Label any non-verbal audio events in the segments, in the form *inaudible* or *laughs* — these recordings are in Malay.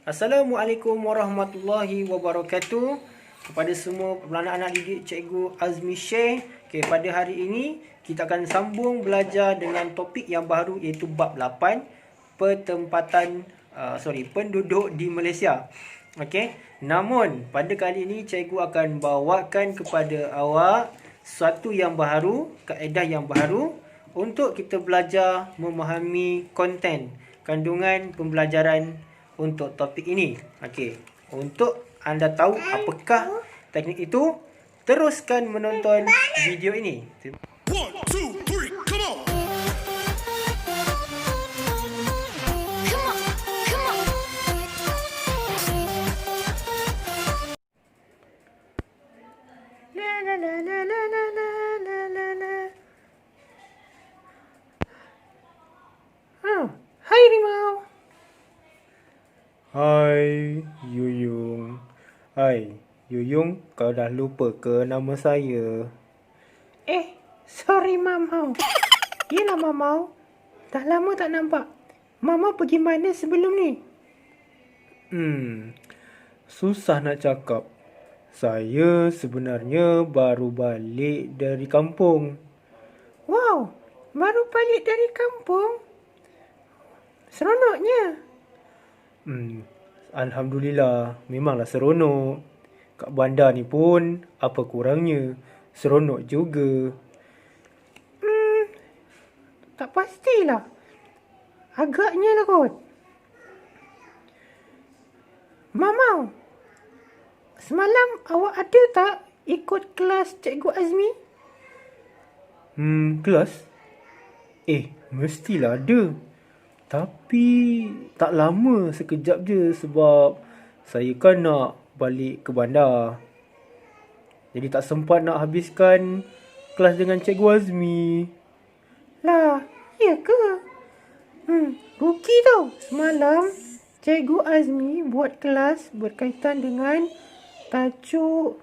Assalamualaikum warahmatullahi wabarakatuh. Kepada semua anak-anak didik Cikgu Azmi Syekh okay, Pada hari ini kita akan sambung belajar dengan topik yang baru iaitu bab 8 Pertempatan, uh, sorry, penduduk di Malaysia. Okey, namun pada kali ini cikgu akan bawakan kepada awak sesuatu yang baru, kaedah yang baru untuk kita belajar memahami konten kandungan pembelajaran untuk topik ini. Okey. Untuk anda tahu apakah teknik itu, teruskan menonton video ini. One, Yuyung, kau dah lupa ke nama saya? Eh, sorry Mamau. Yelah Mamau. Dah lama tak nampak. Mama pergi mana sebelum ni? Hmm, susah nak cakap. Saya sebenarnya baru balik dari kampung. Wow, baru balik dari kampung? Seronoknya. Hmm, Alhamdulillah, memanglah seronok. Kat bandar ni pun, apa kurangnya, seronok juga. Hmm, tak pastilah. Agaknya lah kot. Mamau, semalam awak ada tak ikut kelas Cikgu Azmi? Hmm, kelas? Eh, mestilah ada. Tapi tak lama sekejap je sebab saya kan nak balik ke bandar. Jadi tak sempat nak habiskan kelas dengan Cikgu Azmi. Lah, ya ke? Hmm, rugi tau. Semalam Cikgu Azmi buat kelas berkaitan dengan tajuk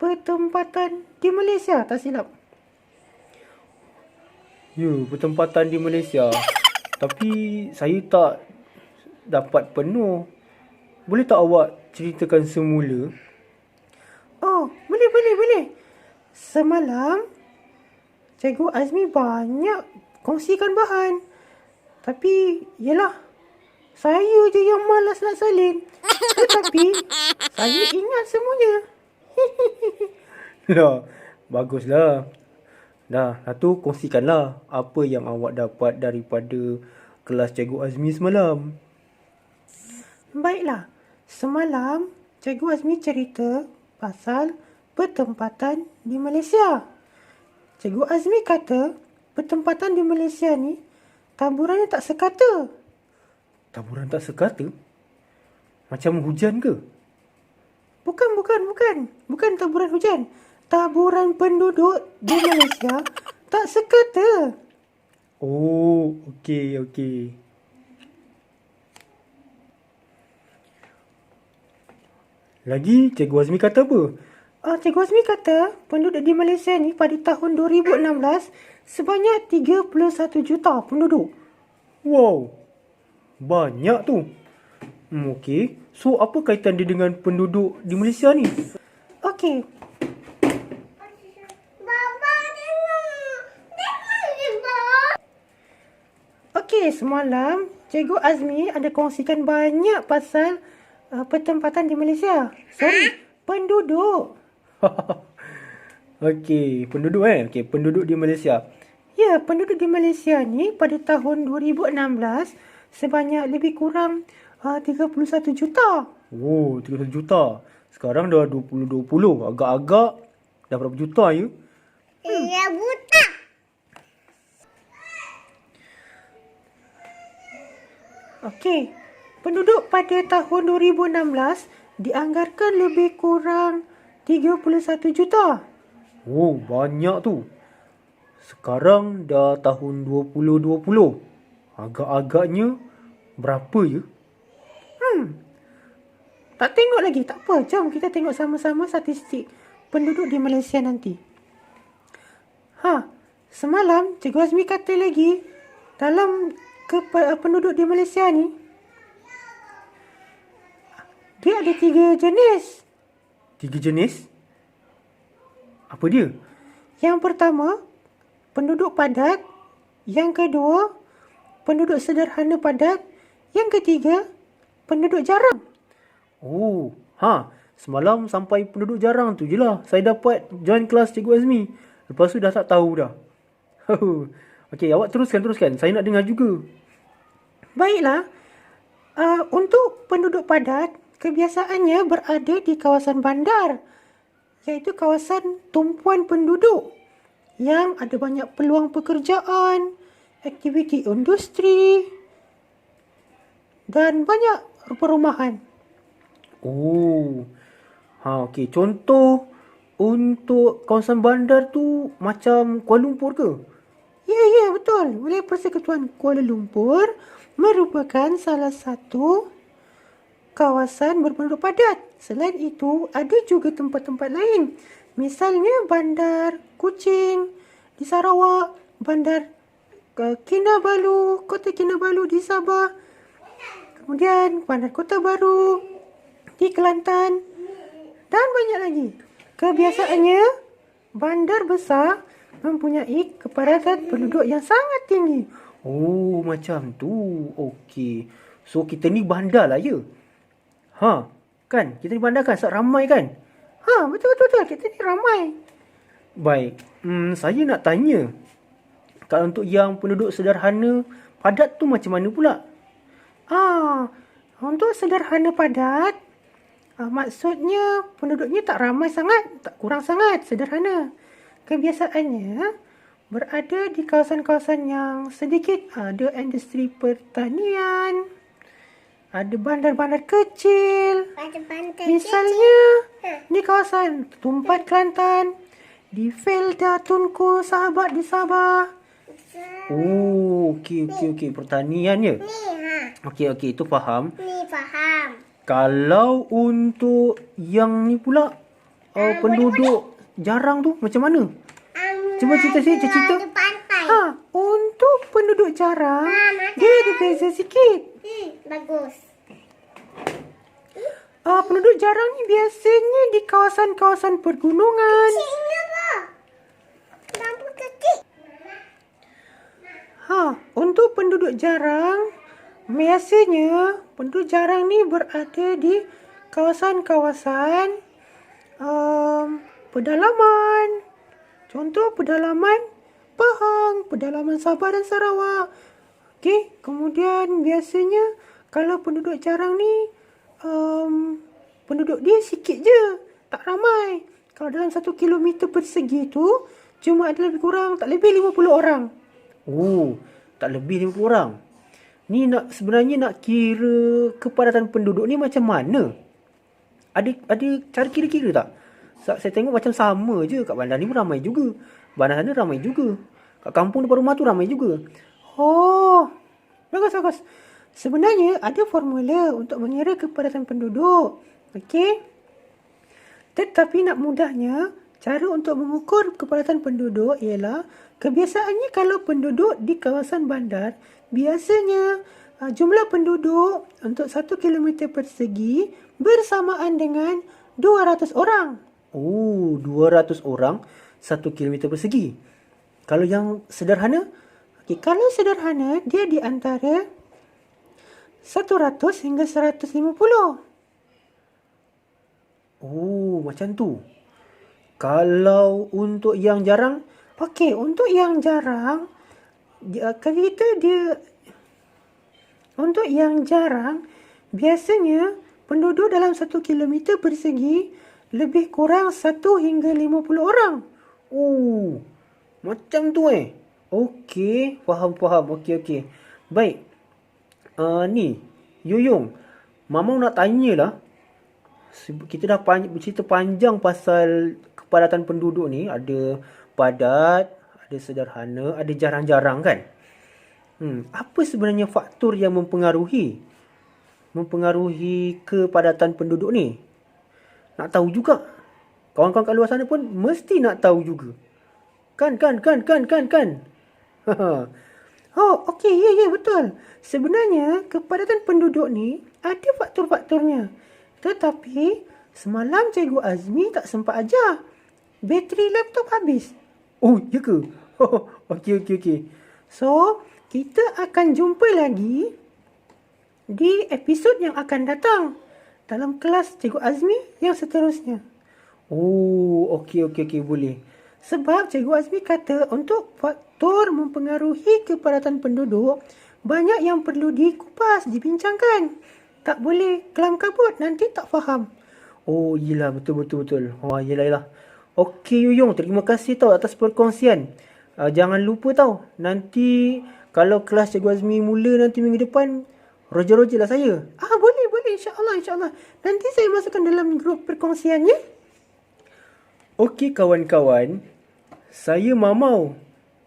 pertempatan di Malaysia, tak silap. Ya, pertempatan di Malaysia. Tapi saya tak dapat penuh. Boleh tak awak ceritakan semula? Oh, boleh, boleh, boleh. Semalam, Cikgu Azmi banyak kongsikan bahan. Tapi, yelah, saya je yang malas nak salin. Tetapi, *laughs* saya ingat semuanya. *laughs* lah, baguslah. Dah, dah tu kongsikanlah apa yang awak dapat daripada kelas Cikgu Azmi semalam. Baiklah, semalam Cikgu Azmi cerita pasal pertempatan di Malaysia. Cikgu Azmi kata pertempatan di Malaysia ni taburannya tak sekata. Taburan tak sekata? Macam hujan ke? Bukan, bukan, bukan. Bukan taburan hujan. Taburan penduduk di Malaysia *coughs* tak sekata. Oh, okey, okey. Lagi Cikgu Azmi kata apa? Uh, Cikgu Azmi kata penduduk di Malaysia ni pada tahun 2016 sebanyak 31 juta penduduk. Wow, banyak tu. Hmm, okey. So, apa kaitan dia dengan penduduk di Malaysia ni? Okey. Baba tengok. Tengok je, Baba. Okey, semalam Cikgu Azmi ada kongsikan banyak pasal uh, pertempatan di Malaysia. Sorry, penduduk. *laughs* Okey, penduduk eh. Okey, penduduk di Malaysia. Ya, penduduk di Malaysia ni pada tahun 2016 sebanyak lebih kurang uh, 31 juta. Oh, 31 juta. Sekarang dah 20-20. Agak-agak dah berapa juta ya? Iya, buta. Okey. Penduduk pada tahun 2016 dianggarkan lebih kurang 31 juta. Oh, banyak tu. Sekarang dah tahun 2020. Agak-agaknya berapa ya? Hmm. Tak tengok lagi, tak apa. Jom kita tengok sama-sama statistik penduduk di Malaysia nanti. Ha, semalam Cikgu Azmi kata lagi dalam ke penduduk di Malaysia ni Dia ada tiga jenis. Tiga jenis? Apa dia? Yang pertama, penduduk padat. Yang kedua, penduduk sederhana padat. Yang ketiga, penduduk jarang. Oh, ha. Semalam sampai penduduk jarang tu je lah. Saya dapat join kelas Cikgu Azmi. Lepas tu dah tak tahu dah. *laughs* Okey, awak teruskan, teruskan. Saya nak dengar juga. Baiklah. Uh, untuk penduduk padat, kebiasaannya berada di kawasan bandar. Iaitu kawasan tumpuan penduduk. Yang ada banyak peluang pekerjaan, aktiviti industri dan banyak perumahan. Oh. Ha okey, contoh untuk kawasan bandar tu macam Kuala Lumpur ke? Ya, ya, betul. Wilayah Persekutuan Kuala Lumpur merupakan salah satu kawasan berpenduduk padat. Selain itu, ada juga tempat-tempat lain. Misalnya bandar Kuching di Sarawak, bandar uh, Kinabalu, Kota Kinabalu di Sabah. Kemudian bandar Kota Baru di Kelantan dan banyak lagi. Kebiasaannya, bandar besar mempunyai kepadatan penduduk yang sangat tinggi. Oh, macam tu. Okey. So, kita ni bandar lah ya? Ha, kan? Kita ni bandar kan? Sebab ramai kan? Ha, betul-betul. Kita ni ramai. Baik. Hmm, saya nak tanya. Kalau untuk yang penduduk sederhana padat tu macam mana pula? Ah, untuk sederhana padat, Uh, maksudnya penduduknya tak ramai sangat, tak kurang sangat, sederhana. Kebiasaannya berada di kawasan-kawasan yang sedikit ada industri pertanian, ada bandar-bandar kecil. Pantai-pantai Misalnya di kawasan Tumpat Kelantan, di Felda Tunku Sahabat di Sabah. Oh, okey okey okey pertanian ya. Ni ha. Okey okey itu faham. Ni faham. Kalau untuk yang ni pula uh, penduduk jarang tu macam mana? Um, Cuba cerita sikit, cerita. Ha, untuk penduduk jarang Ha, dia ada beza sikit. Hmm, bagus. Uh, penduduk jarang ni biasanya di kawasan-kawasan pergunungan. Ini apa? Lampu kecil. Ha, untuk penduduk jarang biasanya penduduk jarang ni berada di kawasan-kawasan um, pedalaman. Contoh pedalaman Pahang, pedalaman Sabah dan Sarawak. Okey, kemudian biasanya kalau penduduk jarang ni um, penduduk dia sikit je, tak ramai. Kalau dalam satu kilometer persegi tu cuma ada lebih kurang tak lebih 50 orang. Oh, tak lebih 50 orang. Ni nak sebenarnya nak kira kepadatan penduduk ni macam mana? Ada ada cara kira-kira tak? Sa- Saya tengok macam sama je kat bandar ni pun ramai juga. Bandar sana ramai juga. Kat kampung depan rumah tu ramai juga. Oh, bagus bagus. Sebenarnya ada formula untuk mengira kepadatan penduduk. Okey. Tetapi nak mudahnya, cara untuk mengukur kepadatan penduduk ialah kebiasaannya kalau penduduk di kawasan bandar, biasanya uh, jumlah penduduk untuk 1 km persegi bersamaan dengan 200 orang. Oh, 200 orang 1 km persegi. Kalau yang sederhana, okay, kalau sederhana dia di antara 100 hingga 150. Oh, macam tu. Kalau untuk yang jarang, okey, untuk yang jarang, kalau kita dia untuk yang jarang, biasanya penduduk dalam satu kilometer persegi lebih kurang satu hingga lima puluh orang. Oh, macam tu eh. Okey, faham faham. Okey okey. Baik. Uh, ni, Yoyong. Mama nak tanyalah. Kita dah pan- bercerita panjang pasal kepadatan penduduk ni. Ada padat, ada sederhana, ada jarang-jarang kan? Hmm, apa sebenarnya faktor yang mempengaruhi mempengaruhi kepadatan penduduk ni? Nak tahu juga. Kawan-kawan kat luar sana pun mesti nak tahu juga. Kan, kan, kan, kan, kan, kan. *laughs* oh, okey, ya, ya, betul. Sebenarnya, kepadatan penduduk ni ada faktor-faktornya. Tetapi semalam Cikgu Azmi tak sempat ajar. Bateri laptop habis. Oh, ya ke? *laughs* Oh, okey, okey, okey. So, kita akan jumpa lagi di episod yang akan datang dalam kelas Cikgu Azmi yang seterusnya. Oh, okey, okey, okey, boleh. Sebab Cikgu Azmi kata untuk faktor mempengaruhi kepadatan penduduk, banyak yang perlu dikupas, dibincangkan. Tak boleh kelam kabut, nanti tak faham. Oh, yelah, betul, betul, betul. Oh, yelah, yelah. Okey, Yuyung, terima kasih tau atas perkongsian. Uh, jangan lupa tau, nanti kalau kelas Cikgu Azmi mula nanti minggu depan, roger-roger lah saya. Ah, boleh, boleh. InsyaAllah, insyaAllah. Nanti saya masukkan dalam grup perkongsian, ya? Okey kawan-kawan, saya Mamau.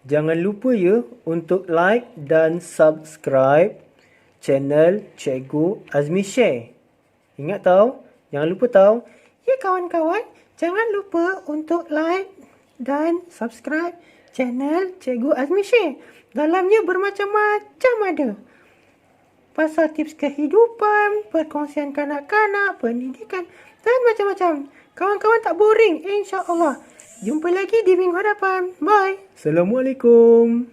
Jangan lupa ya untuk like dan subscribe channel Cikgu Azmi Share. Ingat tau, jangan lupa tau. Ya kawan-kawan, jangan lupa untuk like dan subscribe channel Cikgu Azmi Share. Dalamnya bermacam-macam ada. Pasal tips kehidupan, perkongsian kanak-kanak, pendidikan dan macam-macam. Kawan-kawan tak boring, insya-Allah. Jumpa lagi di minggu hadapan. Bye. Assalamualaikum.